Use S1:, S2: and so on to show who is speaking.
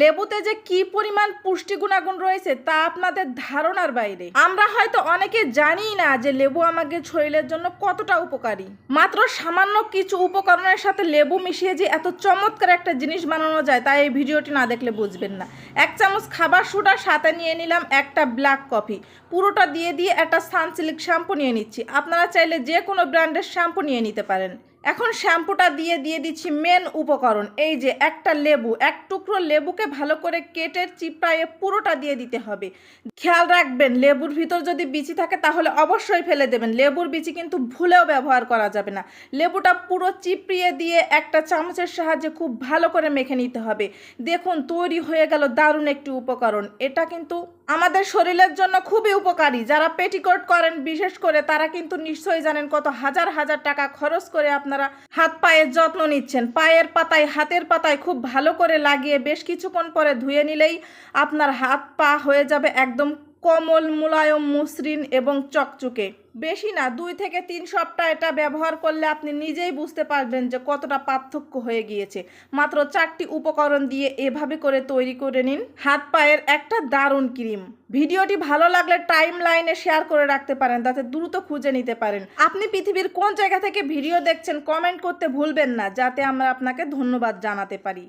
S1: লেবুতে যে কি পরিমাণ পুষ্টি গুণাগুণ রয়েছে তা আপনাদের ধারণার বাইরে। আমরা হয়তো অনেকে জানি না যে লেবু আমাকে শরীরের জন্য কতটা উপকারী। মাত্র সামান্য কিছু উপকরণের সাথে লেবু মিশিয়ে যে এত চমৎকার একটা জিনিস বানানো যায় তাই এই ভিডিওটি না দেখলে বুঝবেন না। চামচ খাবার সোডা সাথে নিয়ে নিলাম একটা ব্ল্যাক কফি। পুরোটা দিয়ে দিয়ে একটা সানসিল্ক শ্যাম্পু নিয়ে নিচ্ছি। আপনারা চাইলে যে কোনো ব্র্যান্ডের শ্যাম্পু নিয়ে নিতে পারেন। এখন শ্যাম্পুটা দিয়ে দিয়ে দিচ্ছি মেন উপকরণ, এই যে একটা লেবু, এক টুকরো লেবুকে ভালো করে কেটে চিপড়ায়ে পুরোটা দিয়ে দিতে হবে। খেয়াল রাখবেন, লেবুর ভিতর যদি বিচি থাকে তাহলে অবশ্যই ফেলে দেবেন। লেবুর বিচি কিন্তু ভুলেও ব্যবহার করা যাবে না। লেবুটা পুরো চিপড়িয়ে দিয়ে একটা চামচের সাহায্যে খুব ভালো করে মেখে নিতে হবে। দেখুন, তৈরি হয়ে গেল দারুণ একটি উপকরণ। এটা কিন্তু আমাদের শরীরের জন্য খুবই উপকারী। যারা পেটিকোট করেন, বিশেষ করে তারা কিন্তু নিশ্চয়ই জানেন কত হাজার হাজার টাকা খরচ করে আপনারা হাত পায়ের যত্ন নিচ্ছেন। পায়ের পাতায়, হাতের পাতায় খুব ভালো করে লাগিয়ে বেশ কিছুক্ষণ পরে ধুয়ে নিলেই আপনার হাত পা হয়ে যাবে একদম কোমল, মুলায়ম, মসৃণ এবং চকচকে। বেশি না, দুই থেকে তিন সপ্তাহ এটা ব্যবহার করলে আপনি নিজেই বুঝতে পারবেন যে কতটা পার্থক্য হয়ে গিয়েছে। মাত্র চারটি উপকরণ দিয়ে এভাবে করে তৈরি করে নিন। হাত পায়ের একটা দারুণ ক্রিম। ভিডিওটি ভালো লাগলে টাইম লাইনে শেয়ার করে রাখতে পারেন, তাতে দ্রুত খুঁজে নিতে পারেন। আপনি পৃথিবীর কোন জায়গা থেকে ভিডিও দেখছেন, কমেন্ট করতে ভুলবেন না, যাতে আমরা আপনাকে ধন্যবাদ জানাতে পারি।